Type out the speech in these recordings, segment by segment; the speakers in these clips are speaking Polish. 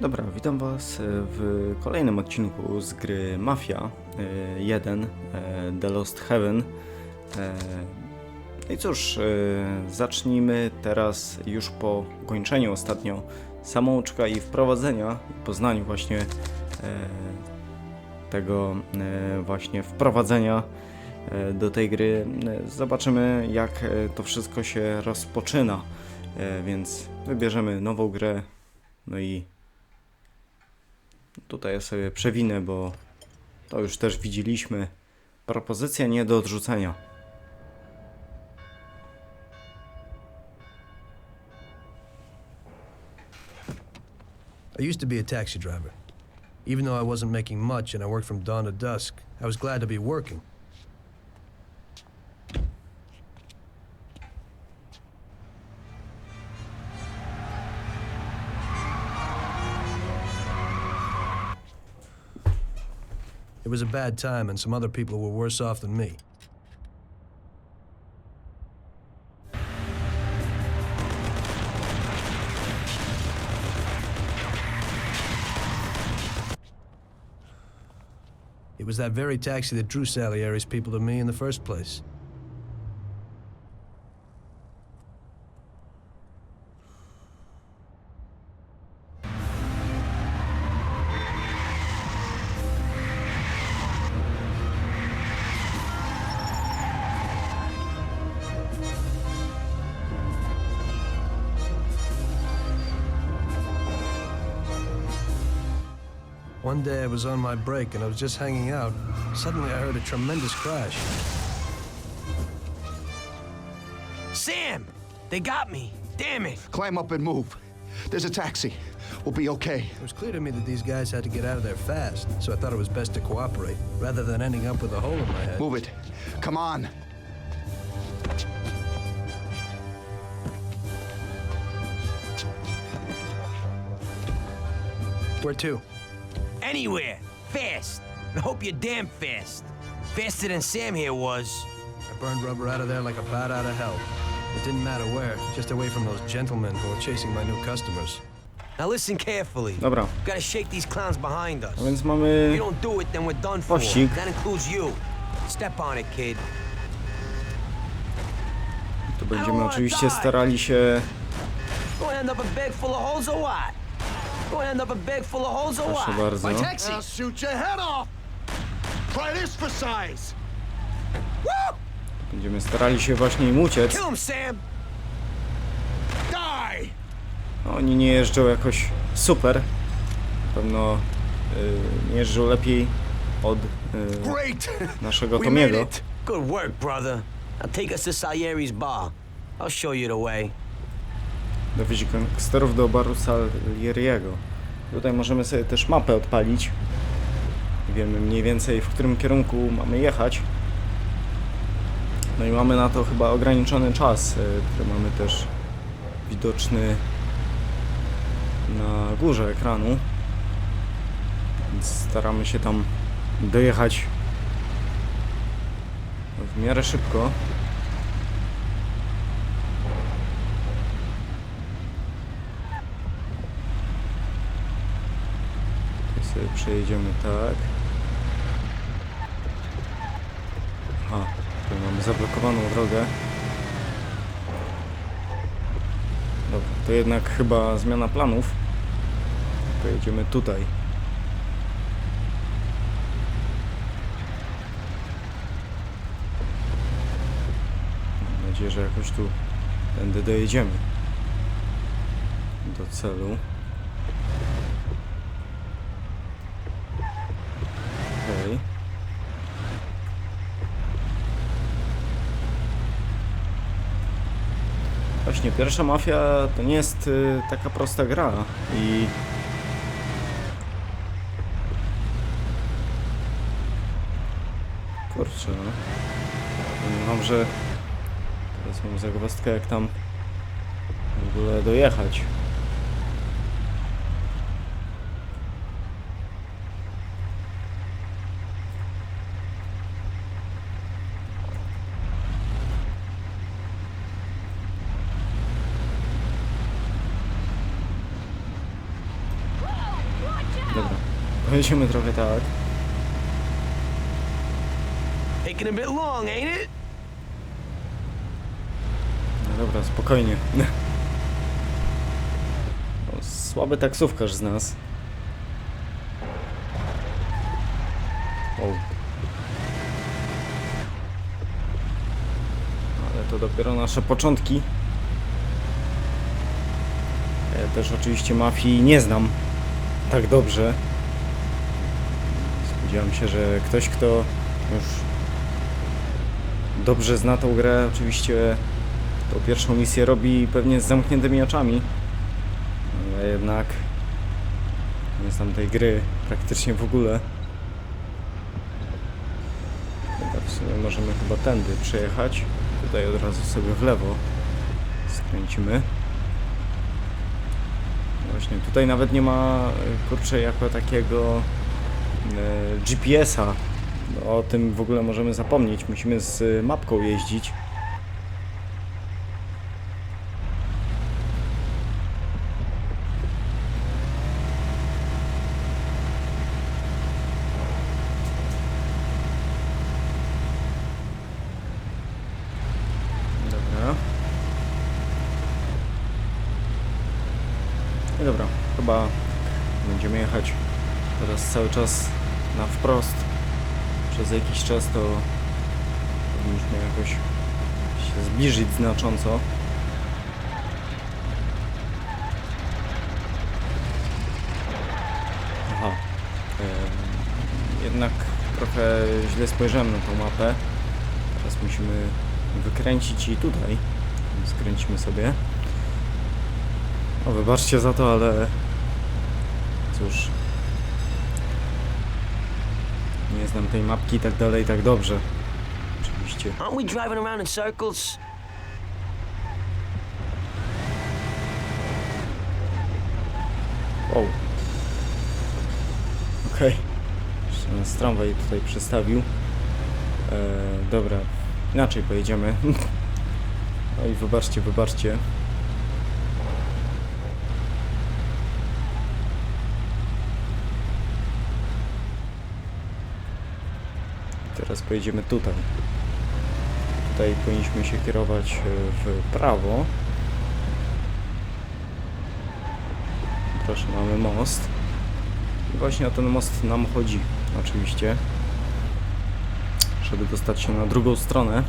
Dobra, witam Was w kolejnym odcinku z gry Mafia e, 1 e, The Lost Heaven. E, No i cóż, e, zacznijmy teraz już po ukończeniu ostatnio samouczka i wprowadzenia, poznaniu właśnie e, tego e, właśnie wprowadzenia e, do tej gry. E, Zobaczymy jak e, to wszystko się rozpoczyna. E, Więc wybierzemy nową grę. No i Tutaj ja sobie przewinę, bo to już też widzieliśmy. Propozycja nie do odrzucenia. I used to be a taxi driver. Even though I wasn't making much and I worked from dawn to dusk, I was glad to be working. It was a bad time, and some other people were worse off than me. It was that very taxi that drew Salieri's people to me in the first place. One day I was on my break and I was just hanging out. Suddenly I heard a tremendous crash. Sam! They got me. Damn it. Climb up and move. There's a taxi. We'll be okay. It was clear to me that these guys had to get out of there fast, so I thought it was best to cooperate, rather than ending up with a hole in my head. Move it. Come on. Where to? Anywhere. Fast. And hope you're damn fast. Faster than Sam here was. I burned rubber out of there like a bat out of hell. It didn't matter where, just away from those gentlemen who were chasing my new customers. Now listen carefully. Dobra, Gotta shake these clowns behind us. a więc If mamy you don't do it, then we're done for. Pościg. That includes you. Step on it, kid. tu będziemy oczywiście starali się Gonna end up a bag full of holes or what? Gonna end up a bag full of holes or proszę what? bardzo. I'll shoot your head off. Try this for size. Woo! Będziemy starali się właśnie im uciec. Kill him, Sam. Die. Oni nie jeżdżą jakoś super. Na pewno y, nie jeżdżą lepiej od y, Great. naszego We made Tomiego. it. Good work, brother. Now take us to Salieri's bar. I'll show you the way. Dowieźć gangsterów do baru Salieriego. Tutaj możemy sobie też mapę odpalić. Wiemy mniej więcej w którym kierunku mamy jechać. No i mamy na to chyba ograniczony czas, y, który mamy też widoczny na górze ekranu. Więc staramy się tam dojechać w miarę szybko. Sobie przejedziemy tak. Aha, tutaj mamy zablokowaną drogę. Dobra, to jednak chyba zmiana planów. Pojedziemy tutaj. Mam nadzieję, że jakoś tu tędy dojedziemy do celu. Okej. Właśnie, pierwsza mafia to nie jest y, taka prosta gra i... Kurczę, no. Wam, że teraz mam zagwozdkę jak tam w ogóle dojechać. Pojedziemy trochę tak. Taking a bit long, ain't it? No dobra, spokojnie. No, słaby taksówkarz z nas. O. Ale to dopiero nasze początki. Ja też oczywiście mafii nie znam tak dobrze. Spodziewam się, że ktoś, kto już dobrze zna tą grę, oczywiście tą pierwszą misję robi pewnie z zamkniętymi oczami. Ale jednak nie znam tej gry praktycznie w ogóle. W sumie możemy chyba tędy przejechać. Tutaj od razu sobie w lewo skręcimy. Właśnie, tutaj nawet nie ma kurczę jako takiego GPS-a. No, O tym w ogóle możemy zapomnieć. Musimy z e, mapką jeździć. Dobra. I dobra, chyba będziemy jechać teraz cały czas na wprost. Przez jakiś czas to powinniśmy jakoś się zbliżyć znacząco. Aha. Jednak trochę źle spojrzałem na tą mapę. Teraz musimy wykręcić i tutaj. Skręcimy sobie. O, wybaczcie za to, ale cóż. Nie znam tej mapki i tak dalej, tak dobrze. Oczywiście. Aren't we driving around in circles? O. Okej. Jeszcze nas tramwaj tutaj przestawił. E, dobra, inaczej pojedziemy. Oj, wybaczcie, wybaczcie. Teraz pojedziemy tutaj. Tutaj powinniśmy się kierować e, w prawo. Proszę, mamy most. I właśnie o ten most nam chodzi, oczywiście. Żeby dostać się na drugą stronę.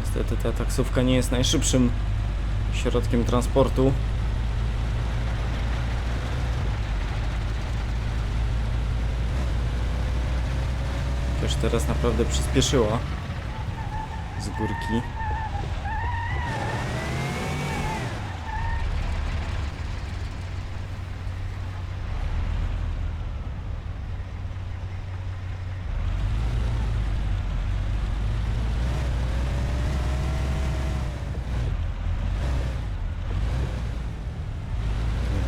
Niestety ta taksówka nie jest najszybszym środkiem transportu. Też teraz naprawdę przyspieszyła z górki.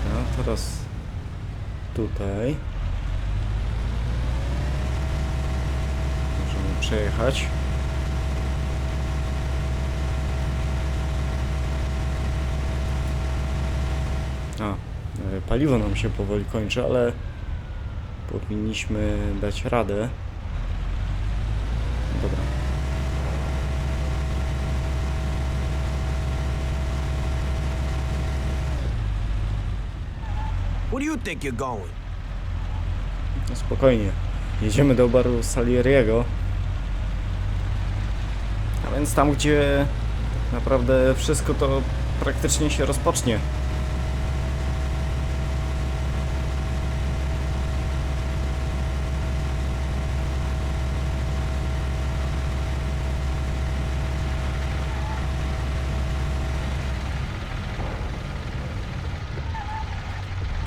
Dobra, teraz tutaj. Możemy przejechać. A, e, paliwo nam się powoli kończy, ale powinniśmy dać radę. Dobra. Where do you think you're going? No spokojnie. Jedziemy do baru Salieriego. A więc tam, gdzie naprawdę wszystko to praktycznie się rozpocznie.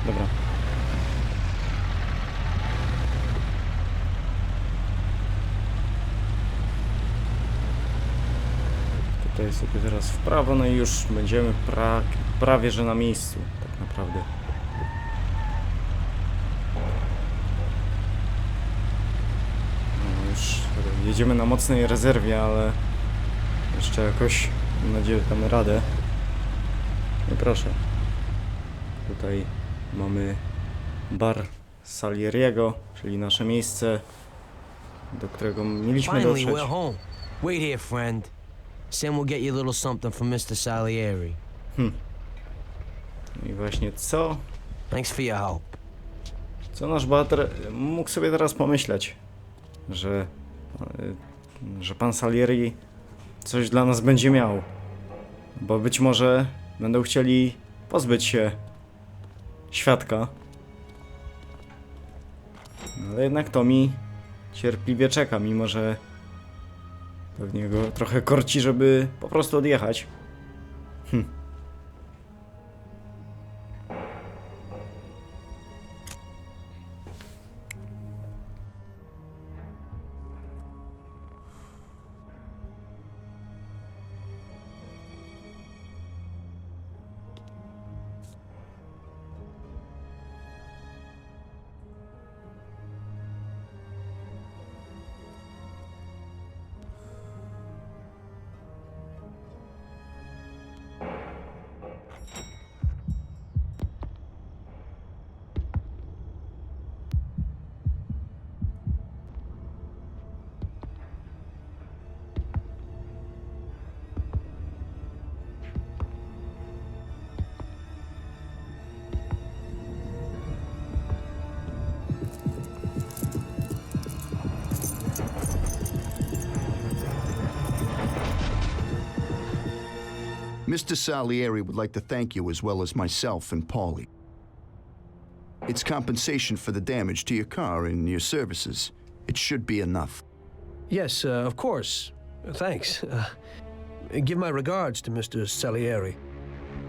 Dobra. Tutaj sobie teraz w prawo, no i już będziemy pra prawie że na miejscu, tak naprawdę. No już jedziemy na mocnej rezerwie, ale Jeszcze jakoś, mam nadzieję, że damy radę. No proszę. Tutaj mamy bar Salieriego, czyli nasze miejsce, do którego mieliśmy dotrzeć. Wait here, friend. Sam will get you a little something from Mr. Salieri. I właśnie co? Thanks for your help. Co nasz bohater mógł sobie teraz pomyśleć? Że, y, że pan Salieri coś dla nas będzie miał. Bo być może będą chcieli pozbyć się świadka. No, Ale jednak Tomi cierpliwie czeka, mimo że pewnie go trochę korci, żeby po prostu odjechać. Mr. Salieri would like to thank you as well as myself and Paulie. It's compensation for the damage to your car and your services. It should be enough. Yes, uh, of course. Thanks. Uh, give my regards to Mr. Salieri.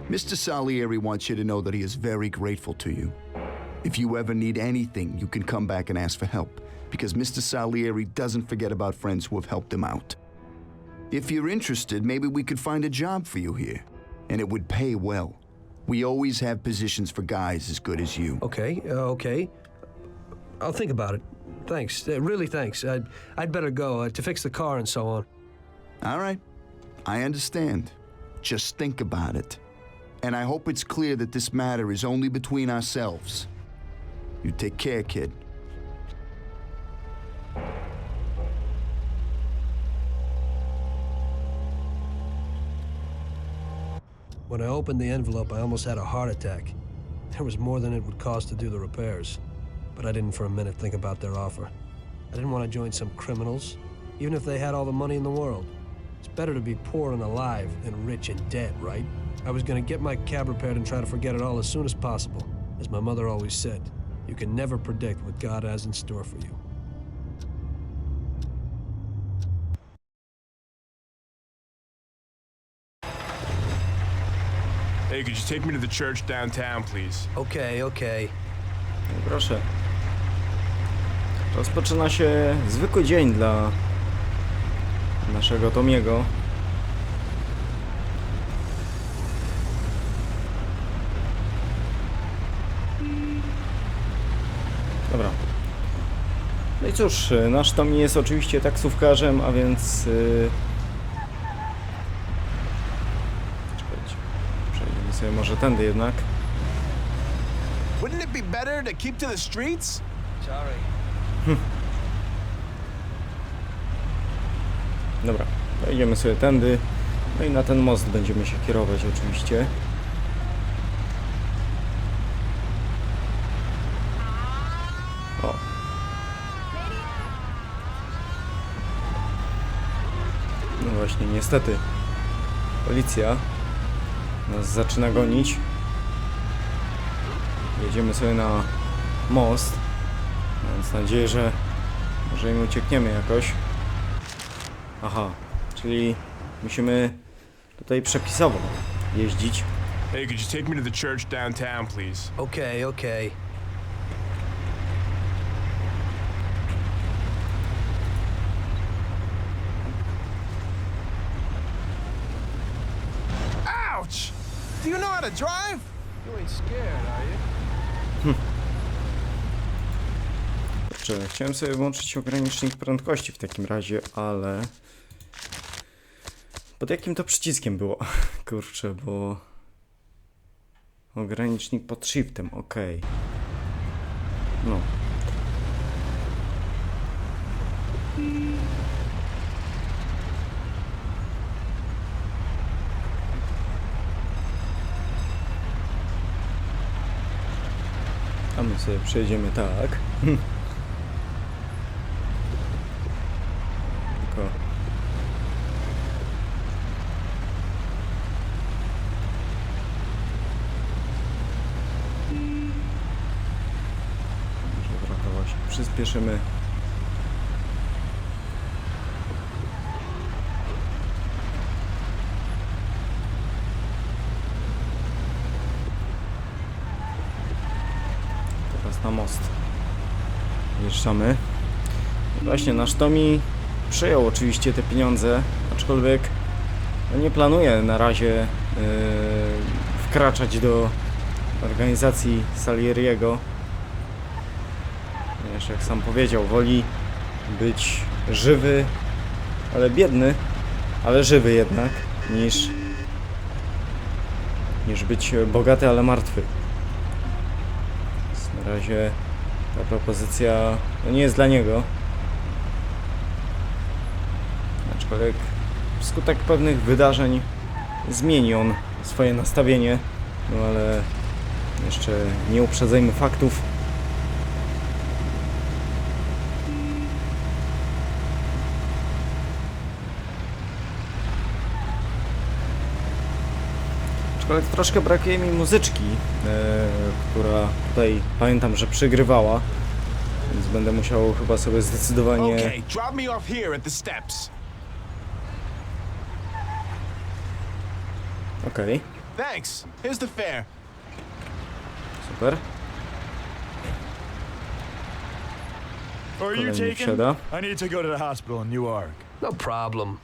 Mr. Salieri wants you to know that he is very grateful to you. If you ever need anything, you can come back and ask for help, because Mr. Salieri doesn't forget about friends who have helped him out. If you're interested, maybe we could find a job for you here, and it would pay well. We always have positions for guys as good as you. Okay, uh, okay. I'll think about it. Thanks. Uh, really, thanks. I'd, I'd better go uh, to fix the car and so on. All right. I understand. Just think about it. And I hope it's clear that this matter is only between ourselves. You take care, kid. When I opened the envelope, I almost had a heart attack. There was more than it would cost to do the repairs. But I didn't for a minute think about their offer. I didn't want to join some criminals, even if they had all the money in the world. It's better to be poor and alive than rich and dead, right? I was going to get my cab repaired and try to forget it all as soon as possible. As my mother always said, you can never predict what God has in store for you. Hey, could you take me to the church downtown, please? Okay, okay. No i proszę. Rozpoczyna się zwykły dzień dla naszego Tomiego. Dobra. No i cóż, nasz Tomi jest oczywiście taksówkarzem, a więc... Yy... Czekajcie. Przejdziemy sobie może tędy jednak. Wouldn't it be better to keep to the streets? Dobra, wejdziemy sobie tędy. No i na ten most będziemy się kierować oczywiście. O. No właśnie, niestety. Policja nas zaczyna gonić. Jedziemy sobie na most. Mając nadzieję, że może im uciekniemy jakoś. Aha, czyli musimy tutaj przepisowo jeździć. Hey, could you take me to the church downtown, please? Okay, okay. Ouch! Do you know how to drive? You ain't scared, are you? Kurczę, chciałem sobie włączyć ogranicznik prędkości w takim razie, ale Pod jakim to przyciskiem było? Kurczę, bo... Ogranicznik pod shiftem, okej. No. A my sobie przejdziemy tak. Tylko... Może trochę właśnie przyspieszymy. Teraz na most. Wjeżdżamy. Właśnie, nasz Tomi przyjął oczywiście te pieniądze, aczkolwiek no nie planuje na razie yy, wkraczać do organizacji Salieriego. Jak sam powiedział, woli być żywy, ale biedny, ale żywy jednak, niż, niż być bogaty, ale martwy. Więc na razie ta propozycja no nie jest dla niego. Aczkolwiek wskutek pewnych wydarzeń zmieni on swoje nastawienie, no ale jeszcze nie uprzedzajmy faktów. Aczkolwiek troszkę brakuje mi muzyczki, e, która tutaj pamiętam, że przygrywała, więc będę musiał chyba sobie zdecydowanie... Okay, drop me off here at the steps. Okej, Thanks. Here's the fare. super. Are you taken? I need to go to the hospital in Newark. No problem.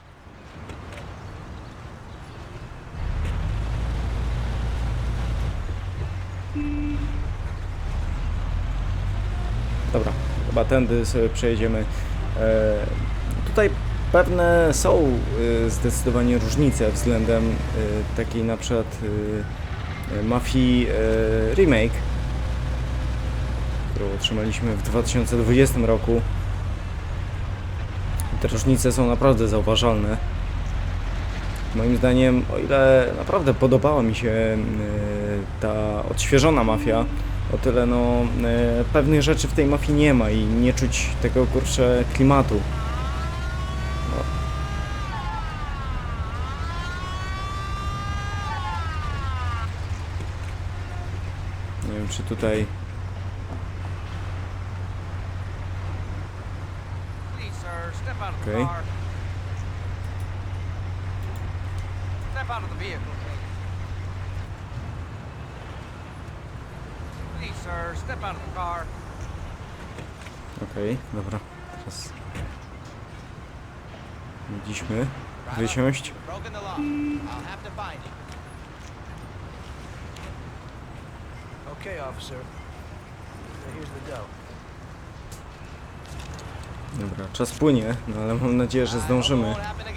Dobra, chyba tędy sobie przejedziemy. E, tutaj pewne są e, zdecydowanie różnice względem e, takiej na przykład Mafii Remake, którą otrzymaliśmy w 2020 roku. Te różnice są naprawdę zauważalne. Moim zdaniem, o ile naprawdę podobała mi się ta odświeżona mafia, o tyle no e, pewnych rzeczy w tej mafii nie ma i nie czuć tego kurczę klimatu. No. Nie wiem czy tutaj Okay. Step out of the vehicle, please. Please, sir, step out of the car. Okej, dobra. Teraz mogliśmy wysiąść. Broken the law. I'll have to find you. Okay, officer. Here's the dough. Dobra, czas płynie, no ale mam nadzieję, że zdążymy. Won't happen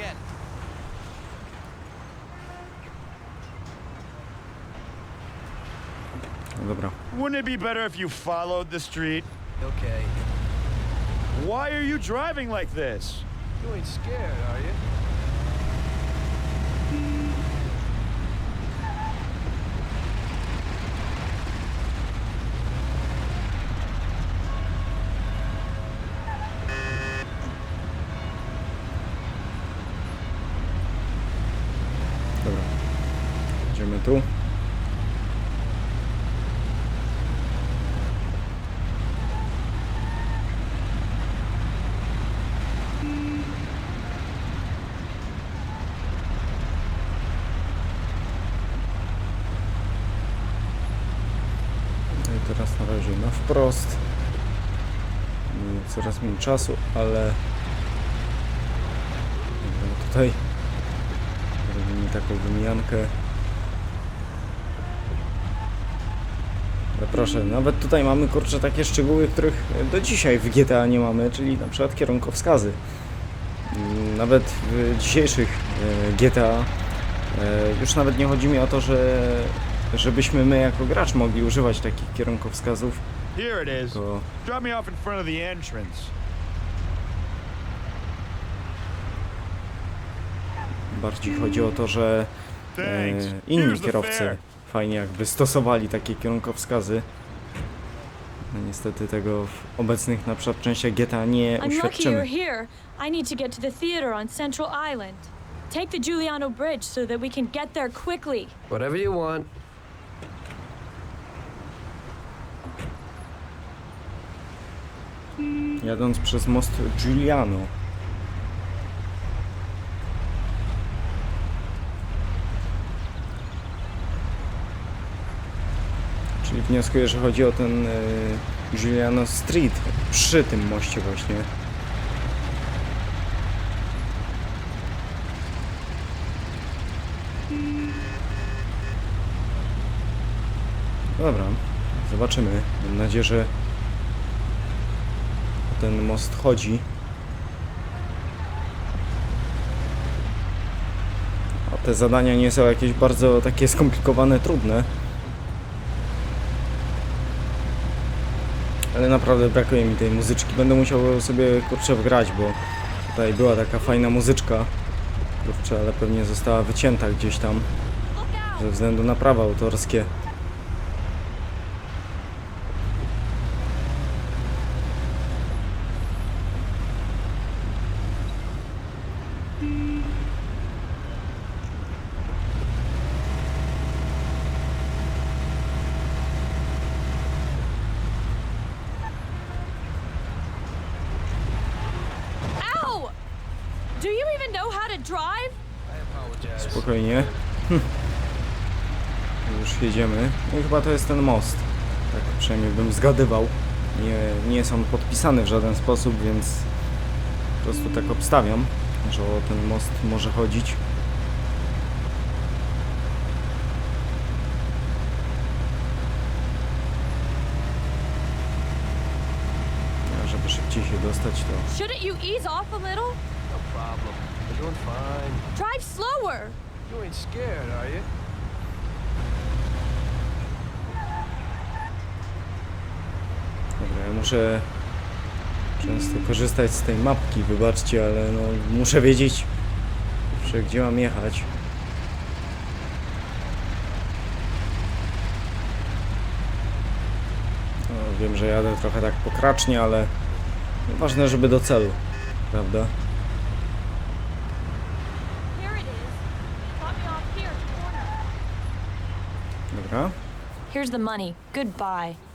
dobra. Wouldn't it be better if you followed the street? Okay. Why are you driving like this? You ain't scared, are you? Teraz na razie na wprost. Mamy Coraz mniej czasu, ale tutaj Robimy taką wymiankę. Ale proszę, nawet tutaj mamy kurczę takie szczegóły, których do dzisiaj w GTA nie mamy, czyli na przykład kierunkowskazy. Mm, Nawet w dzisiejszych e, GTA e, już nawet nie chodzi mi o to, że żebyśmy my jako gracz mogli używać takich kierunkowskazów, Here it is. tylko Drop me off in front of the entrance. bardziej chodzi o to, że e, inni kierowcy fajnie jakby stosowali takie kierunkowskazy. No niestety tego w obecnych na przykład częściach GTA nie I'm lucky you're uświadczymy. here. I need to get to the theater on Central Island. Take the Giuliano Bridge so that we can get there quickly. Whatever you want. Jadąc przez most Giuliano. Czyli wnioskuję, że chodzi o ten y, Giuliano Street przy tym moście właśnie. Dobra, zobaczymy. Mam nadzieję, że ten most chodzi. A te zadania nie są jakieś bardzo takie skomplikowane, trudne. Ale naprawdę brakuje mi tej muzyczki. Będę musiał sobie kurczę wgrać, bo tutaj była taka fajna muzyczka. Kurczę, ale pewnie została wycięta gdzieś tam ze względu na prawa autorskie. Ow! Do you even know how to drive? I apologize. Spokojnie. Hm. Już jedziemy. No i chyba to jest ten most. Tak przynajmniej bym zgadywał. Nie, nie jest on podpisany w żaden sposób, więc po prostu tak obstawiam, że o ten most może chodzić. A żeby szybciej się dostać, to Shouldn't you ease off a little? No problem. We're doing fine. Drive slower. You ain't scared, are you? Dobra, ja muszę często korzystać z tej mapki, wybaczcie, ale no muszę wiedzieć, że gdzie mam jechać. No, wiem, że jadę trochę tak pokracznie, ale ważne, żeby do celu, prawda? Dobra. Here's the money. Goodbye.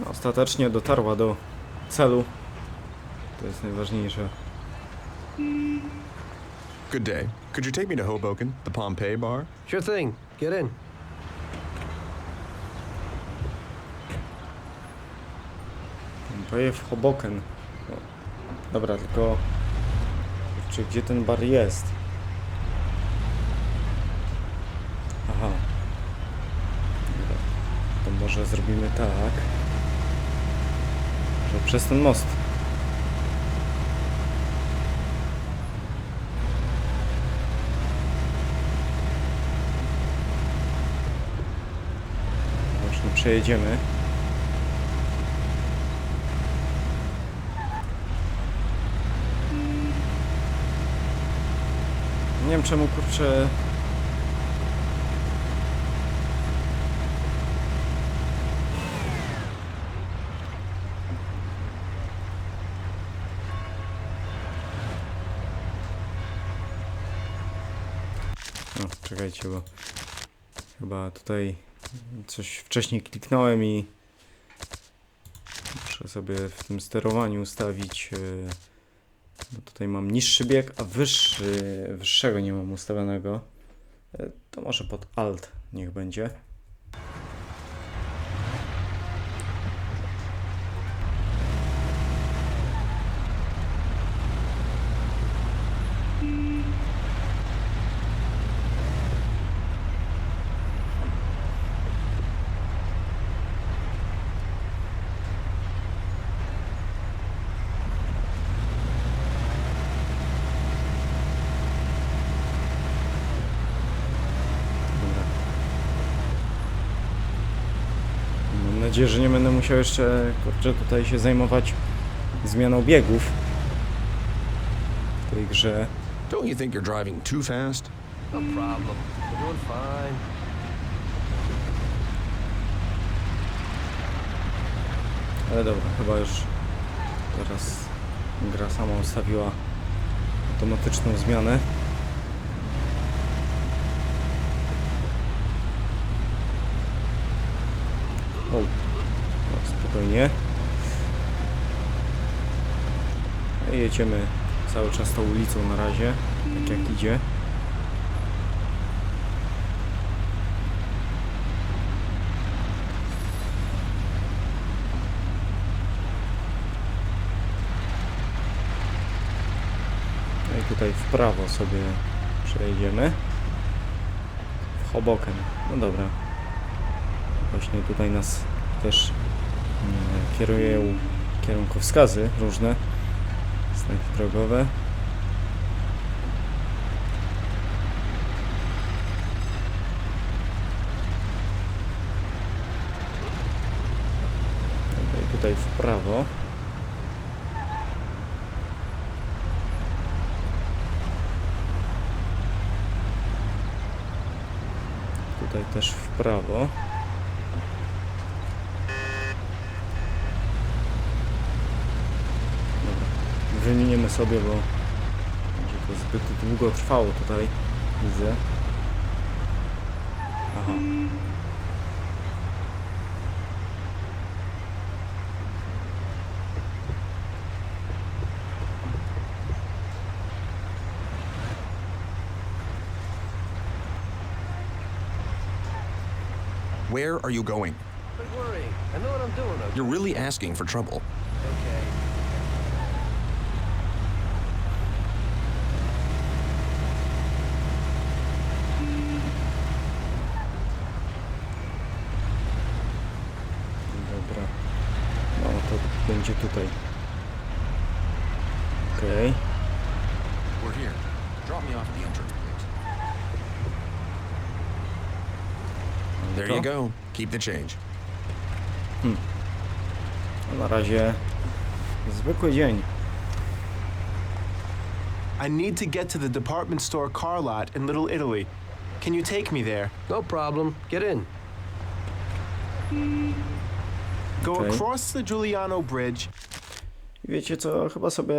No, ostatecznie dotarła do celu. To jest najważniejsze. Good day. Could you take me to Hoboken, the Pompeii bar? Sure thing. Get in. Boję w Hoboken. No. Dobra, tylko... Czy gdzie ten bar jest? Aha. Dobra. To może zrobimy tak. Przez ten most. Właśnie przejedziemy. Nie wiem czemu kurczę. O, czekajcie, bo chyba tutaj coś wcześniej kliknąłem i muszę sobie w tym sterowaniu ustawić. Yy, bo tutaj mam niższy bieg, a wyższy, wyższego nie mam ustawionego. E, To może pod Alt niech będzie. Nadzieję, że nie będę musiał jeszcze kurczę, tutaj się zajmować zmianą biegów w tej grze. Don't you think you're driving too fast? No problem. We're doing fine. Ale dobra, chyba już teraz gra sama ustawiła automatyczną zmianę. O, spokojnie. Jedziemy cały czas tą ulicą na razie, tak jak idzie. No tutaj w prawo sobie przejdziemy. W Hoboken. No dobra. Właśnie tutaj nas też mm, kierują kierunkowskazy różne. Znaki drogowe. Dobra, tutaj w prawo. Tutaj też w prawo. Wymienimy sobie, bo będzie to zbyt długo trwało tutaj, widzę. Aha. Where are you going? Quit worrying. I know what I'm doing, okay? You're really asking for trouble. There you go. Keep the change. No na razie zwykły dzień. I need to get to the department store car lot in Little Italy. Can you take me there? No problem. Get in. Go Okay. across the Giuliano Bridge. I Wiecie co, chyba sobie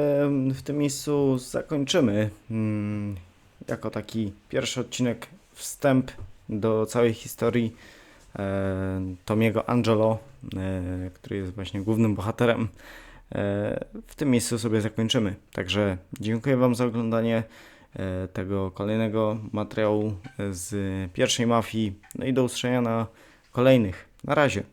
w tym miejscu zakończymy. Mm, jako taki pierwszy odcinek, wstęp do całej historii e, Tomiego Angelo, e, który jest właśnie głównym bohaterem. E, w tym miejscu sobie zakończymy. Także dziękuję Wam za oglądanie tego kolejnego materiału z pierwszej mafii. No i do usłyszenia na kolejnych. Na razie.